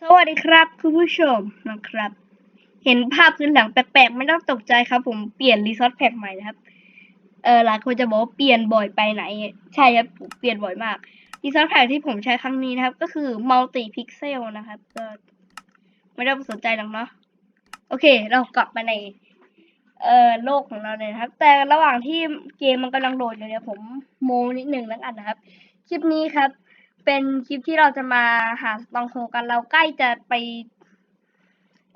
สวัสดีครับคุณผู้ชมนะครับ เห็นภาพพื้นหลังแปลกๆไม่ต้องตกใจครับ ผมเปลี่ยนรีซอสแพ็กใหม่นะครับ เออหลายคนจะบอกว่าเปลี่ยนบ่อยไปไหน ใช่ครับผมเปลี่ยนบ่อยมากรีซอสแพ็กที่ผมใช้ครั้งนี้นะครับ ก็คือมัลติพิกเซลนะครับก็ไม่ต้องสนใจหรอกเนาะโอเค เรากลับมาในเอ่อโลกของเราเลยนะครับ แต่ระหว่างที่เกมมันกำลังโหลดอยู่เนี่ยผมโมนิดหนึ่งแล้วกันนะครับ คลิปนี้ครับ เป็นคลิปที่เราจะมาหาสตองโฮกันเราใกล้จะไป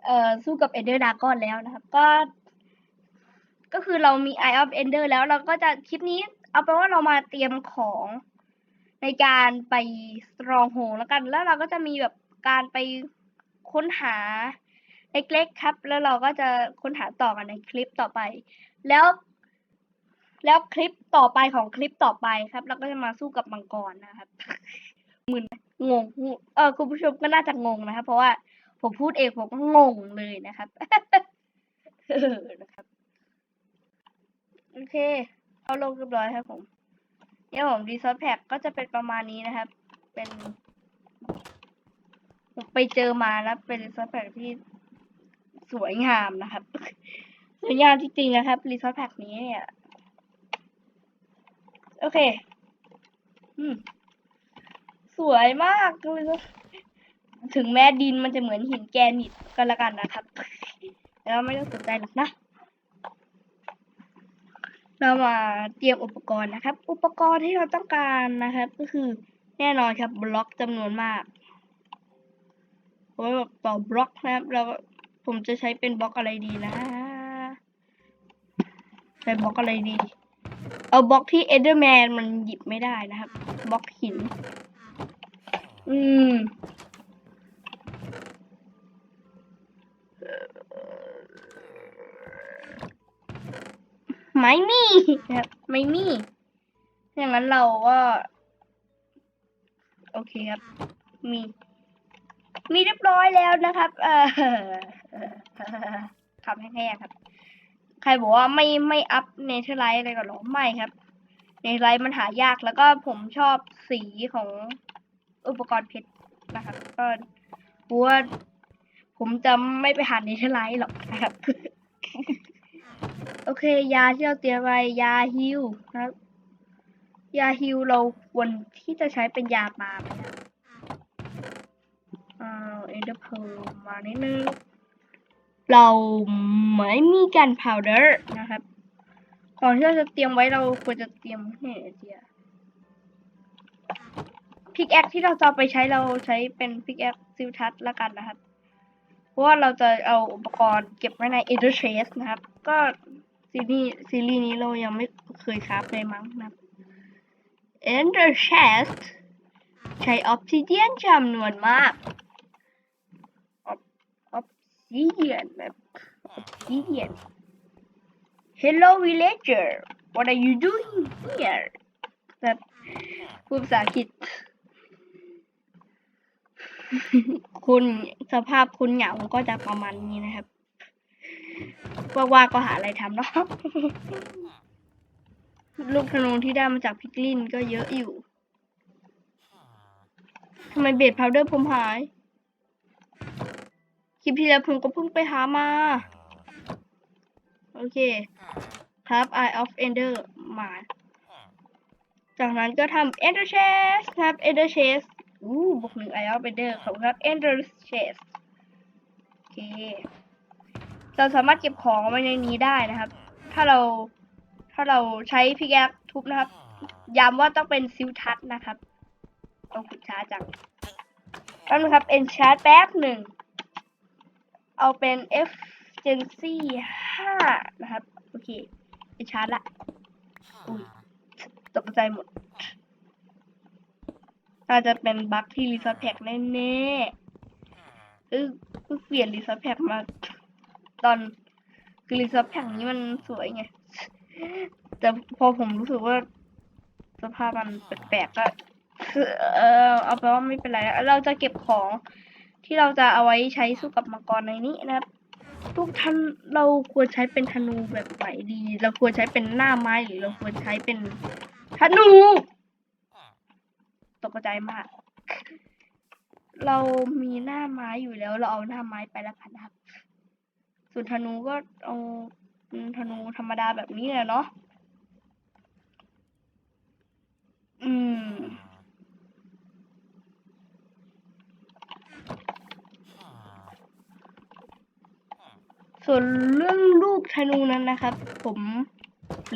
เอ่อสู้กับเอเดอร์ดากอนแล้วนะครับ ก็ ก็คือเรามี Eye of Ender แล้วเราก็จะคลิปนี้ เอาเป็นว่าเรามาเตรียมของในการไปสตรองโฮแล้วกัน แล้วเราก็จะมีแบบการไปค้นหาเล็กๆครับ แล้วเราก็จะค้นหาต่อกันในคลิปต่อไป แล้ว แล้วคลิปต่อไปของคลิปต่อไปครับ เราก็จะมาสู้กับมังกรนะครับ มึนงงเออคุณผู้ชมก็น่าจะงงนะครับ เพราะว่าผมพูดเองผมก็งงเลยนะครับนะครับโอเค เอาลงเรียบร้อยครับผมเนี่ยผมดีซอสแพ็กก็จะเป็นประมาณนี้นะครับ เป็นผมไปเจอมาแล้วเป็นรีซอสแพ็กที่สวยงามนะครับ สวยงามจริงๆนะครับรีซอสแพ็กนี้เนี่ยโอเค อืม สวยมากเลยนะถึงแม้ดินมันจะเหมือนหินแกรนิตก็แล้วกันนะครับ แล้วไม่ต้องสนใจหรอกนะ เรามาเตรียมอุปกรณ์นะครับ อุปกรณ์ที่เราต้องการนะครับ ก็คือแน่นอนครับบล็อกจำนวนมากไว้แบบต่อบล็อกนะครับแล้วผมจะใช้เป็นบล็อกอะไรดีนะใช้บล็อกอะไรดี เอาบล็อกที่เอเดอร์แมนมันหยิบไม่ได้นะครับบล็อกหิน อืม ไม่มีครับไม่มี อย่างนั้นเราก็ โอเคครับ มี มีเรียบร้อยแล้วนะครับ เออคำแห้งๆครับ ใครบอกว่าไม่ไม่อัพเนเธอร์ไลท์อะไรก็หรอไม่ครับ เนเธอร์ไลท์มันหายากแล้วก็ผมชอบสีของ อุปกรณ์เพชรนะครับก็เพราะว่าผมจะไม่ไปหาเนเธอร์ไลท์หรอกนะครับ โอเค ยาที่เราเตรียมไว้ยาฮิวนะครับ ยาฮิวเราควรที่จะใช้เป็นยาปามนะอ่าเอเดอร์เพลมานิดนึงเราไม่มีกันพาวเดอร์นะครับของที่เราจะเตรียมไว้เราควรจะเตรียมให้เดีย พิกแอคที่เราจะไปใช้เราใช้เป็นพิกแอคซิลทัสละกันนะครับ เพราะว่าเราจะเอาอุปกรณ์เก็บไว้ใน e d e r Chase นะครับ ก็ซีรีส์ซีรีส์นี้เรายังไม่เคยคราฟเลยมั้งนะครับ Ender Chest ใช้ Obsidian จำนวนมาก Ob- Obsidian แบบ Obsidian Hello villager what are you doing here แบบพูดภาษาอังกฤษ คุณสภาพคุณเหงาก็จะประมาณนี้นะครับว่าๆก็หาอะไรทำเนาะลูกธนูที่ได้มาจากพิกลินก็เยอะอยู่ทำไมเบดพาวเดอร์ผมหาย คลิปที่แล้วผมก็เพิ่งไปหามา โอเค ครับ Eye of Ender มา จากนั้นก็ทำ Ender Chest ครับ Ender Chest อู้บวกหนึ่ง Eye of Ender ขอบคุณครับ Ender Chest โอเค เราสามารถเก็บของไว้ในนี้ได้นะครับ ถ้าเราถ้าเราใช้พิกแอคทุบนะครับ ย้ำว่าต้องเป็นซิลทัสนะครับต้องขุดช้าจังแป๊บนึงครับเอ็นชาร์จแป๊บหนึ่ง เอาเป็น F Gen C ห้านะครับ โอเคเอ็นชาร์จละอุ้ยตกใจหมด น่าจะเป็นบั๊กที่รีซอสแพ็กแน่ๆเออเพิ่งเปลี่ยนรีซอสแพ็กมาตอนคือรีซอสแพ็กนี้มันสวยไง แต่พอผมรู้สึกว่า สภาพมันแปลกๆก็คือเออเอาไปนว่าไม่เป็นไรเราจะเก็บของที่เราจะเอาไว้ใช้สู้กับมังกรในนี้นะครับทุกท่านเราควรใช้เป็นธนูแบบไหนดี เราควรใช้เป็นหน้าไม้หรือเราควรใช้เป็นธนู ตกใจมาก เรามีหน้าไม้อยู่แล้ว เราเอาหน้าไม้ไปแล้วกันนะครับ ส่วนธนูก็เอาธนูธรรมดาแบบนี้แหละเนาะอืม ส่วนเรื่องลูกธนูนั้นนะครับ ผม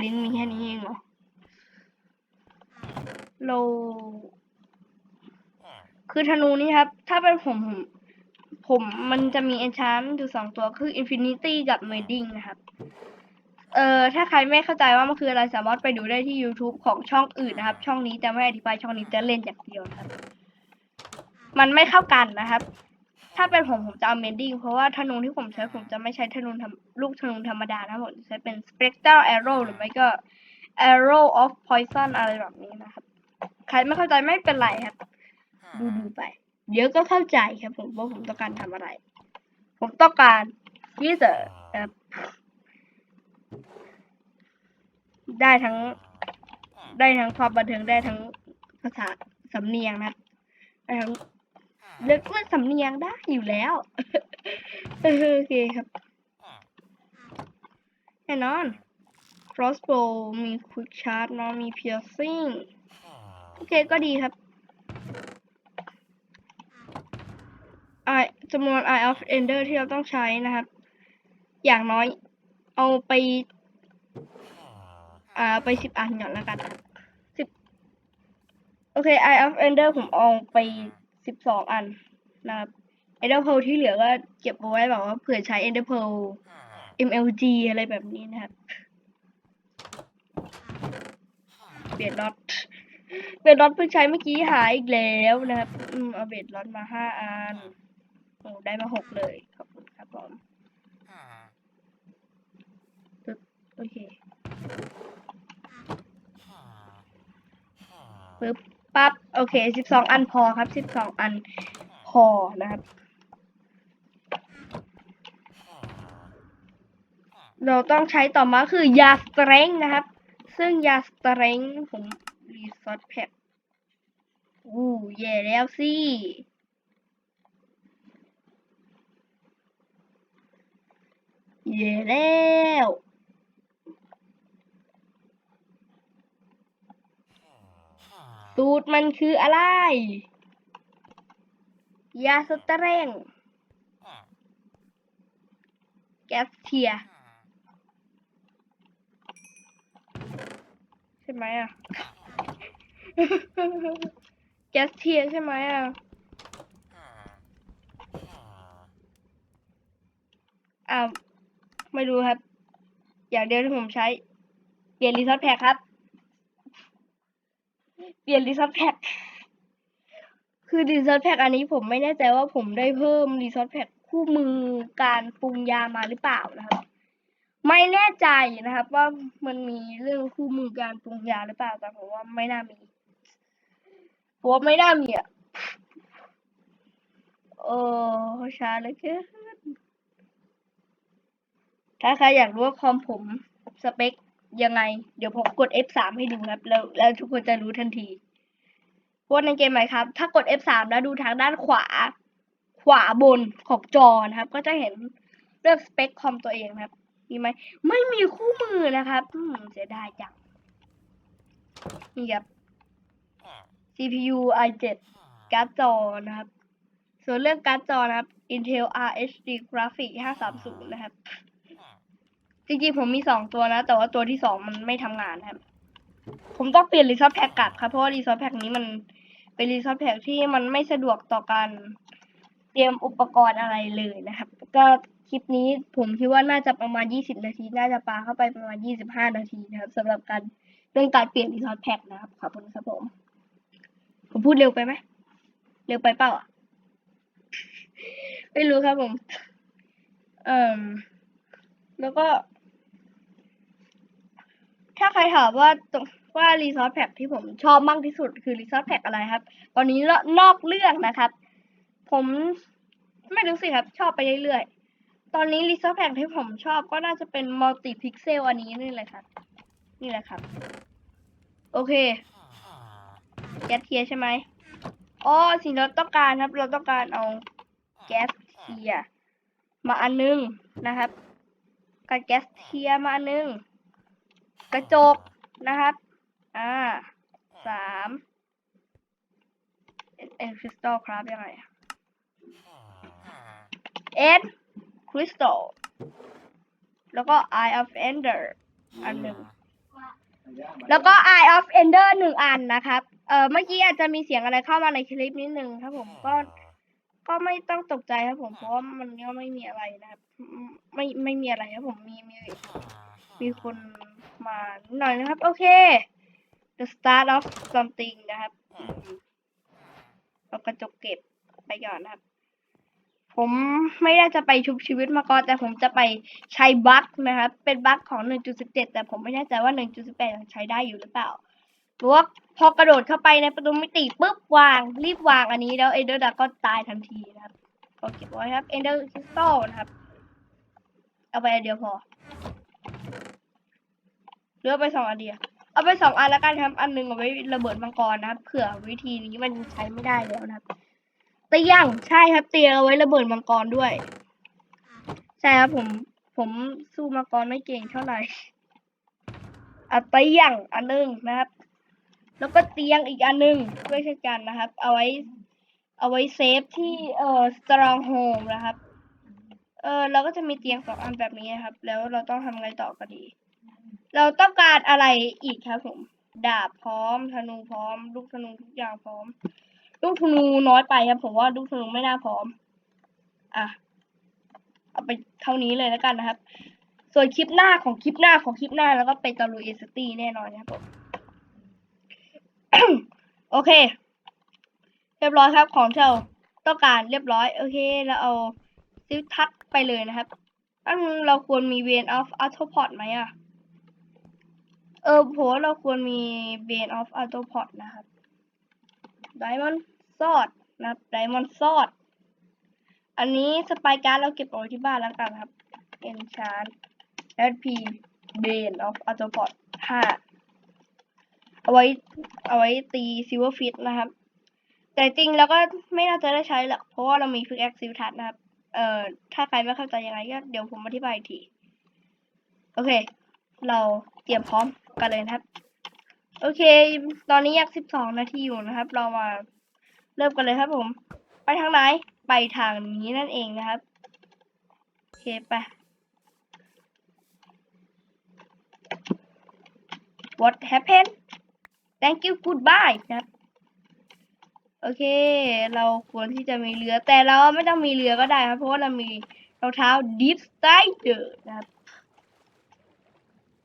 ลิ้นมีแค่นี้เองเหรอเรา คือธนูนี่ครับ ถ้าเป็นผมผมผมมันจะมี enchant อยู่สองตัวคือ infinity กับ mending นะครับ เอ่อถ้าใครไม่เข้าใจว่ามันคืออะไรสามารถไปดูได้ที่ YouTube ของช่องอื่นนะครับ ช่องนี้จะไม่อธิบายช่องนี้จะเล่นอย่างเดียวครับ มันไม่เข้ากันนะครับ ถ้าเป็นผมผมจะเอา mending เพราะว่าธนูที่ผมใช้ผมจะไม่ใช้ธนูทำลูกธนูธรรมดานะผมใช้เป็น spectral arrow หรือไม่ก็ arrow of poison อะไรแบบนี้นะครับ ใครไม่เข้าใจไม่เป็นไรครับ ดูดูไป เดี๋ยวก็เข้าใจครับผมว่าผมต้องการทำอะไร ผมต้องการที่จะเอ่อได้ทั้ง ได้ทั้งความบันเทิงได้ทั้งภาษาสำเนียงนะครับได้ทั้งเลือกเลือกสำเนียงได้อยู่แล้วเออโอเคครับแน่นอน crossbow มี quick shot เนาะมี piercing โอเคก็ดีครับ จำนวน Eye of Ender ที่เราต้องใช้นะครับ อย่างน้อยเอาไป อ่าไปสิบอันก่อนแล้วกันสิบโอเค Eye of Ender ผมเอาไปสิบสองอันนะครับ Ender Pearl ที่เหลือก็เก็บเอาไว้แบบว่าเผื่อใช้ Ender Pearl MLG อะไรแบบนี้นะครับเบียดน็อตเบียดน็อตเพิ่งใช้เมื่อกี้หายอีกแล้วนะครับ อืมเอาเบียดน็อตมาห้าอัน ได้มาหกเลย ขอบคุณครับผมปึ๊บโอเคปึ๊บปั๊บ โอเคสิบสองอันพอครับสิบสองอันพอนะครับ เราต้องใช้ต่อมาคือยาสเตรงนะครับ ซึ่งยาสเตรงผมรีซอสแพ็คอู้แย่แล้วสิ แย่แล้วสูตรมันคืออะไร ยาสเตรงแกสเทีย ใช่ไหมอะ แกสเทียใช่ไหมอะ อ้าว ไม่รู้ครับ อย่างเดียวที่ผมใช้ เปลี่ยนรีซอสแพ็คครับ เปลี่ยนรีซอสแพ็คคือรีซอสแพ็คอันนี้ผมไม่แน่ใจว่าผมได้เพิ่มรีซอสแพ็คคู่มือการปรุงยามาหรือเปล่านะครับ ไม่แน่ใจนะครับ ว่ามันมีเรื่องคู่มือการปรุงยาหรือเปล่าแต่ผมว่าไม่น่ามีผมว่าไม่น่ามีอะโอ้ช้าเลยเกิน ถ้าใครอยากรู้ว่าคอมผมสเปคยังไง เดี๋ยวผมกด F3 ให้ดูครับ แล้วแล้วทุกคนจะรู้ทันทีเพราะว่าในเกมไหมครับ ถ้ากด F3 แล้วดูทางด้านขวา ขวาบนของจอนะครับ ก็จะเห็นเลือกสเปคคอมตัวเองครับ มีไหม ไม่มีคู่มือนะครับเสียดายจัง นี่ครับ CPU i7 การ์ดจอนะครับ ส่วนเรื่องการ์ดจอนะครับ Intel RHD Graphics 530 นะครับ จริงๆผมมีสองตัวนะ แต่ว่าตัวที่สองมันไม่ทำงานครับ ผมต้องเปลี่ยนรีซอสแพ็กกลับครับ เพราะว่ารีซอสแพ็กนี้มันเป็นรีซอสแพ็กที่มันไม่สะดวกต่อการเตรียมอุปกรณ์อะไรเลยนะครับ ก็คลิปนี้ผมคิดว่าน่าจะประมาณ 20 นาที น่าจะปาเข้าไปประมาณ 25 นาทีนะครับสำหรับการเรื่องการเปลี่ยนรีซอสแพ็กนะครับ ขอบคุณครับผม ผมพูดเร็วไปไหม เร็วไปเปล่าอะ ไม่รู้ครับผม เอ่อ แล้วก็ ถ้าใครถามว่าตรงว่ารีซอสแพ็กที่ผมชอบมากที่สุดคือรีซอสแพ็กอะไรครับ ตอนนี้นอกเรื่องนะครับ ผมไม่รู้สิครับ ชอบไปเรื่อยๆ ตอนนี้รีซอสแพ็กที่ผมชอบก็น่าจะเป็นมัลติพิกเซลอันนี้นี่แหละครับ นี่แหละครับ โอเคแก๊สเทียใช่ไหมอ๋อสิ่งเราต้องการครับ เราต้องการเอาแก๊สเทียมาอันนึงนะครับกับแก๊สเทียมาอันนึง กระจกนะครับ อ่าสามเอ็นคริสตัลครับยังไงเอ็นคริสตัลแล้วก็ Eye of Ender อันหนึ่งแล้วก็ Eye of Ender หนึ่งอันนะครับ เอ่อเมื่อกี้อาจจะมีเสียงอะไรเข้ามาในคลิปนิดนึงครับผมก็ก็ไม่ต้องตกใจครับผมเพราะว่ามันก็ไม่มีอะไรนะครับ ไม่ไม่มีอะไรครับผมมีมีมีคน มานิดหน่อยนะครับ โอเค the start of something นะครับอืมเอากระจกเก็บไปก่อนนะครับ ผมไม่ได้จะไปชุบชีวิตมาก่อนแต่ผมจะไปใช้บั๊กนะครับ เป็นบั๊กของ 1.17 แต่ผมไม่แน่ใจว่า 1.18ยังใช้ได้อยู่หรือเปล่าหรือว่าพอกระโดดเข้าไปในประตูมิติปุ๊บวาง รีบวางอันนี้แล้วเอเดอร์ดักก็ตายทันทีนะครับก็เก็บไว้ครับเอเดอร์คริสตัลนะครับ เอาไปอันเดียวพอเหลือไปสองอันเดียวเอาไปสองอันแล้วกันครับ อันหนึงเอาไว้ระเบิดมังกรนะครับเผื่อวิธีนี้มันใช้ไม่ได้แล้วนะครับเตียงใช่ครับเตียงเอาไว้ระเบิดมังกรด้วยใช่ครับผม ผมสู้มังกรไม่เก่งเท่าไหร่อะเตียงอันหนึงนะครับ แล้วก็เตียงอีกอันหนึงด้วยเช่นกันนะครับ เอาไว้ เอาไว้เซฟที่เอ่อ strong home นะครับ เออเราก็จะมีเตียงสองอันแบบนี้นะครับ แล้วเราต้องทำไงต่อก็ดี เราต้องการอะไรอีกครับผม ดาบพร้อม ธนูพร้อม ลูกธนูทุกอย่างพร้อม ลูกธนูน้อยไปครับ ผมว่าลูกธนูไม่น่าพร้อม อะ เอาไปเท่านี้เลยแล้วกันนะครับ ส่วนคลิปหน้าของคลิปหน้าของคลิปหน้าแล้วก็เป็นตะลุยเอสตีแน่นอนครับผม โอเค เรียบร้อยครับ ของที่เราต้องการเรียบร้อย โอเค แล้วเอาซิลทัดไปเลยนะครับอันเราควรมีเวนออฟอัลโทพอดไหมอะ เออผมว่าเราควรมีเวนออฟอัลโทพอดนะครับไดมอนด์ซอดนะครับไดมอนด์ซอดอันนี้สปายการ์ดเราเก็บเอาไว้ที่บ้านแล้วกันครับเอนชานแอดพีเบนออฟอัลโทพอดห้าเอาไว้เอาไว้ตีซิลเวอร์ฟิตนะครับ แต่จริงแล้วก็ไม่น่าจะได้ใช้หรอก เพราะว่าเรามีฟิกแอคซิลทัสนะครับ เอ่อ ถ้าใครไม่เข้าใจยังไงก็เดี๋ยวผมอธิบายอีกที โอเค เราเตรียมพร้อม กันเลยนะครับ โอเค ตอนนี้ยักสิบสองนาทีอยู่นะครับ เรามาเริ่มกันเลยครับผม ไปทางไหน ไปทางนี้นั่นเองนะครับ โอเคไป What happened Thank you goodbye นะครับโอเค เราควรที่จะมีเรือแต่เราไม่ต้องมีเรือก็ได้ครับ เพราะว่าเรามีรองเท้า Deep Strider นะครับ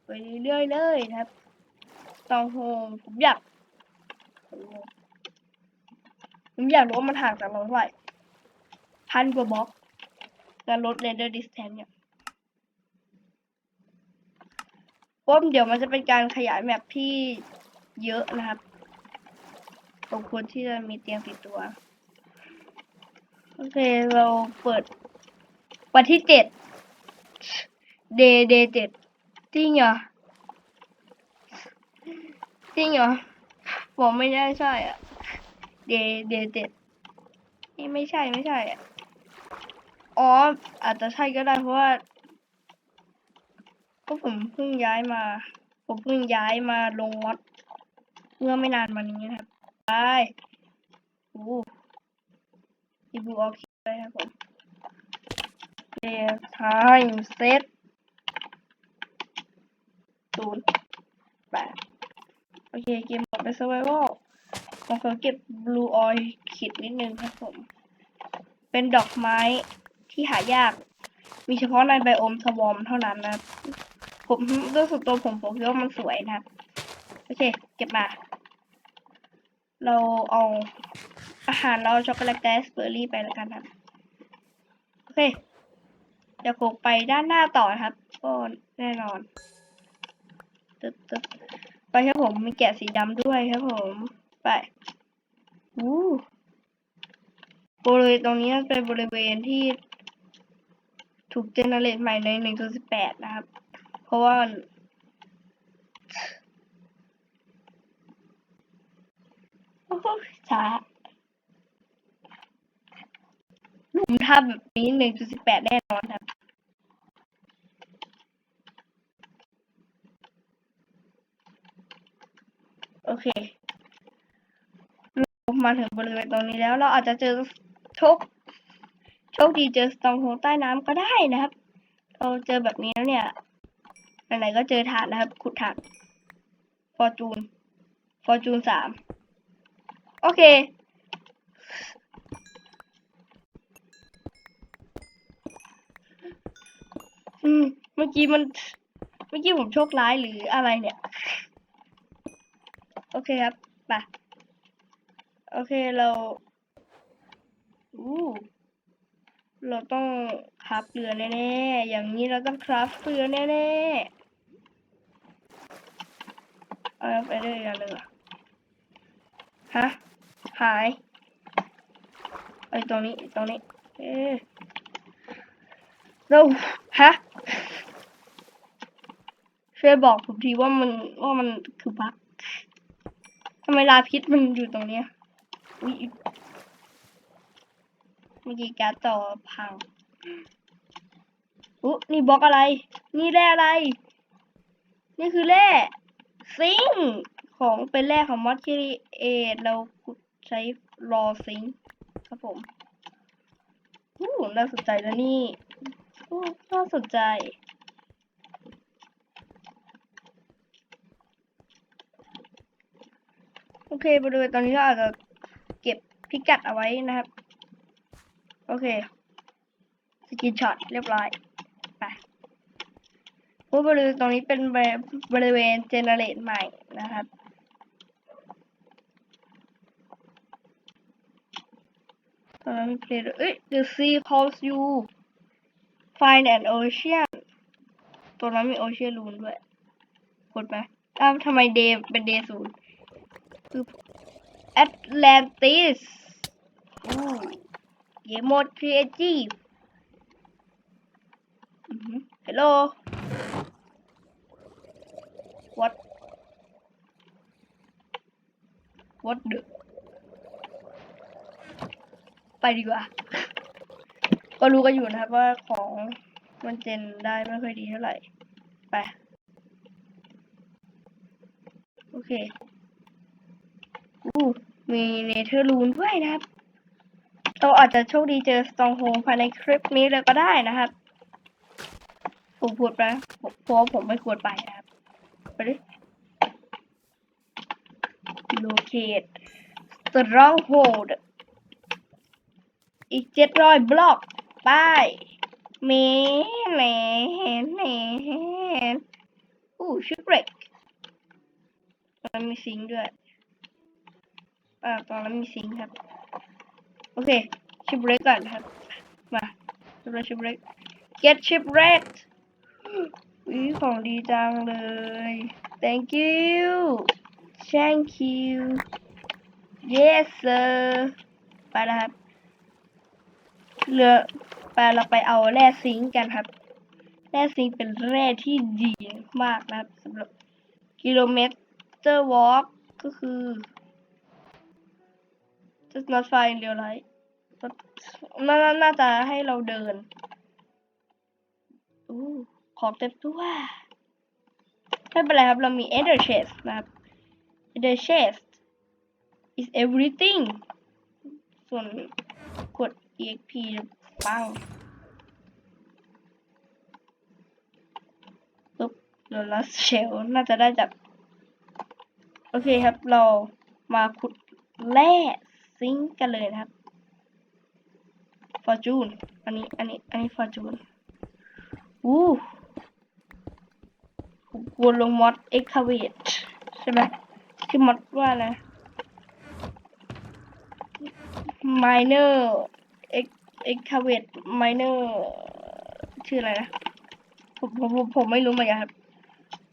ไปเรื่อยๆเลยนะครับตองโฮมผมอยากผมอยากรู้ว่ามันห่างจากเราเท่าไหร่พันกว่าบล็อกการลดเรนเดอร์ดิสแทนเนี่ยเพราเดี๋ยวมันจะเป็นการขยายแมปที่เยอะนะครับสมควรที่จะมีเตียงติดตัว โอเค เราเปิดวันที่เจ็ดเดย์เดย์เจ็ด จริงเหรอ จริงเหรอ ผมไม่ได้ใช่อะ เดเดเจ็ดนี่ไม่ใช่ไม่ใช่อะ อ๋อ อาจจะใช่ก็ได้เพราะว่า ก็ผมเพิ่งย้ายมา ผมเพิ่งย้ายมาลงวัดเมื่อไม่นานมานี้นะครับไปโอ้อีบูออกเลยครับผมเดย์ไทม์เซต ศูนย์แปดโอเค เกมหมดไป survival ผมขอเก็บ blue oil ขีดนิดนึงครับผม เป็นดอกไม้ที่หายาก มีเฉพาะในไบโอมสวอมเท่านั้นนะ ผมด้วยส่วนตัวผมผมคิดว่ามันสวยนะครับ โอเค เก็บมา เราเอาอาหารเราช็อกโกแลตแกสเบอร์รี่ไปแล้วกันครับ โอเค เดี๋ยวผมไปด้านหน้าต่อครับก็แน่นอน ตึ๊ดตึ๊ดไปครับผมมีแกะสีดำด้วยครับผม ไปอู้บริเวณตรงนี้เป็นบริเวณที่ถูกเจเนเรตใหม่ใน1.18นะครับ เพราะว่าโอ้โหช้ามทำแบบนี้หนึ่งจุดสิบแปดแน่นอนครับ โอเคเรามาถึงบริเวณตรงนี้แล้ว เราอาจจะเจอโชคโชคดีเจอสตองโฮใต้น้ำก็ได้นะครับ เราเจอแบบนี้แล้วเนี่ยไหนๆก็เจอฐานนะครับ ขุดฐานฟอร์จูนฟอร์จูนสามโอเคเมื่อกี้มัน เมื่อกี้ผมโชคร้ายหรืออะไรเนี่ย เคครับไปโอเคเราอู้เราต้องคราฟเรือแน่ๆ อย่างนี้เราต้องคราฟเรือแน่ๆ เอาไปด้วยกันเลยฮะ หาย ไอ้ตรงนี้ ตรงนี้ เอ๊ะเราฮะ ช่วยบอกผมทีว่ามันว่ามันคือบั๊ก ทำไมลาพิษมันอยู่ตรงเนี้ยอุ๊ยเมื่อกี้การ์ดจอพังอุ๊นี่บล็อกอะไร นี่แร่อะไร นี่คือแร่ซิงของเป็นแร่ของมอสคิริเอทเราใช้รอซิงครับผมอู้น่าสนใจแล้วนี่อู้น่าสนใจ โอเคบริเวณตอนนี้เราอาจจะเก็บพิกัดเอาไว้นะครับ โอเคสกินช็อตเรียบร้อยไปพราะบริเวณตรงนี้เป็นบริเวณเจเนเรตใหม่นะครับตอนนั้นมีเพลย์เอ้ย the sea calls you find an ocean ตัวนั้นมี ocean rune ด้วยกดไหมอ้าวทำไมเดย์เป็นเดย์ศูนย์ คือ Atlantis อู้เกมโมด Creative อือหือ Hello What What the ไปดีกว่า ก็รู้กันอยู่นะครับว่าของมันเจนได้ไม่ค่อยดีเท่าไหร่ ไป โอเค มีเนเธอร์ลูนด้วยนะครับเราอาจจะโชคดีเจอสตองโฮภายในคลิปนี้เลยก็ได้นะครับ ผมพูดไปเพราะผมไม่ควรไปนะครับ ไปดิ locate stronghold อีกเจ็ดร้อยบล็อกไปเมแหนแหนอู้ชิปเบรกมันมีซิงด้วย อ่าตอนนั้นมีซิงค์ครับ โอเค ชิปเบรกก่อนครับ มาชิปเบรกชิปเบรก get ship wrecked วิของดีจังเลย thank you thank you yes sir ไปแล้วครับเรือไปเราไปเอาแร่ซิงค์กันครับ แร่ซิงค์เป็นแร่ที่ดีมากนะครับสำหรับกิโลเมตร walk ก็คือ just not fine in real life น่าน่าจะให้เราเดินอู้ของเต็มตัวไม่เป็นไรครับ เรามี ender chest นะครับ ender chest is everything ส่วนกด exp ปังปุ๊บโดนลัสเชล น่าจะได้จาก โอเคครับ เรามาขุดแร่ ซิงค์กันเลยนะครับ fortune อันนี้อันนี้อันนี้ fortune อู้ผมกลัวลงมอด excavate ใช่ไหมที่มอดว่านะ miner ex- excavate miner ชื่ออะไรนะผมผมผมผมไม่รู้เหมือนกันครับ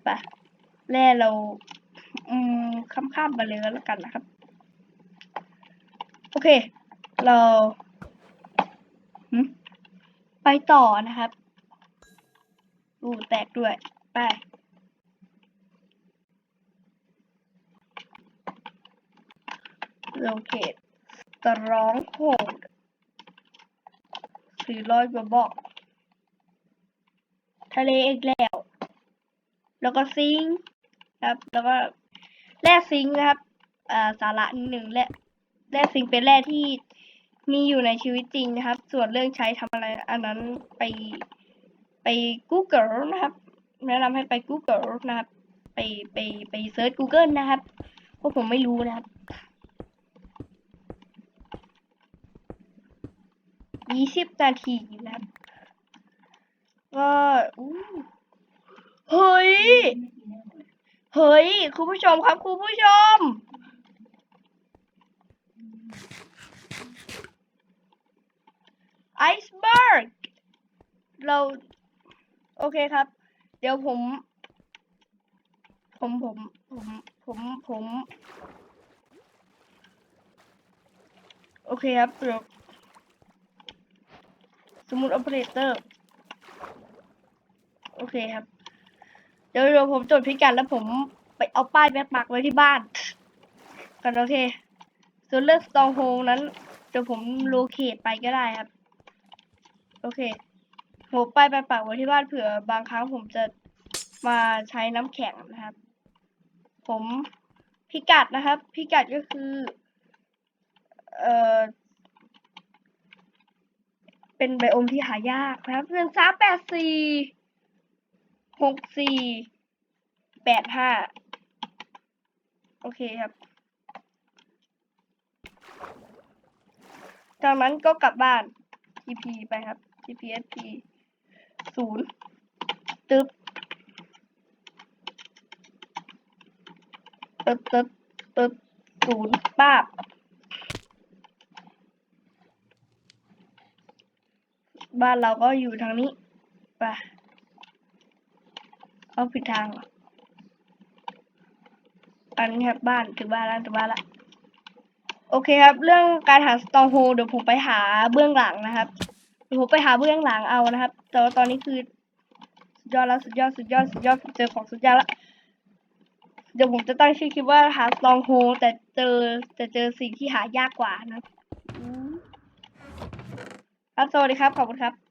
ไปแร่เรา อืม ข้ามๆไปเลยแล้วกันนะครับ เค เราไปต่อนะครับอู้แตกด้วย ไป locate stronghold หรือร้อยกว่าบอก ทะเลอีกแล้ว แล้วก็ซิงครับ แล้วก็แร่ซิงค์นะครับ อ่า สาระหนึ่งแร่ แร่ซิงเป็นแร่ที่มีอยู่ในชีวิตจริงนะครับ ส่วนเรื่องใช้ทำอะไร อันนั้นไปไป Google นะครับแนะนำให้ไป Google นะครับ ไปไปไปเซิร์ช Google นะครับเพราะผมไม่รู้นะครับยี่สิบนาทีนะครับก็อู้เฮ้ย เฮ้ย คุณผู้ชมครับ คุณผู้ชม ไอซ์เบิร์กเรา โอเคครับ เดี๋ยวผม ผมผม ผม ผม ผม โอเคครับเดี๋ยวสมมุติ o อ e r a t o r โอเคครับ เดี๋ยวเดี๋ยวผมจดพิกัดแล้วผมไปเอาป้ายไปปักไว้ที่บ้าน กันโอเค ส่วนเรื่อง stronghold นั้นเดี๋ยวผมโลเคตไปก็ได้ครับ โอเคผมไปไปปักไว้ที่บ้านเผื่อบางครั้งผมจะมาใช้น้ำแข็งนะครับ ผมพิกัดนะครับ พิกัดก็คือเอ่อเป็นไบโอมที่หายากนะครับหนึ่งสามแปดสี่หกสี่แปดห้าโอเคครับ จากนั้นก็กลับบ้าน TP ไปครับ TPSP ศูนย์ตึ๊บตึ๊บตึ๊บตึ๊บศูนย์ป้าบบ้านเราก็อยู่ทางนี้ไปเอาผิดทางออันนี้ครับบ้านถึงบ้านแล้วถึงบ้านละโอเคครับ เรื่องการหาสตองโฮเดี๋ยวผมไปหาเบื้องหลังนะครับ เดี๋ยวผมไปหาเบื้องหลังเอานะครับ แต่ว่าตอนนี้คือสุดยอดแล้วสุดยอดสุดยอดสุดยอดเจอของสุดยอดละเดี๋ยวผมจะตั้งชื่อคลิปว่าหาสตองโฮแต่เจอแต่เจอสิ่งที่หายากกว่านะครับสวัสดีครับ ขอบคุณครับ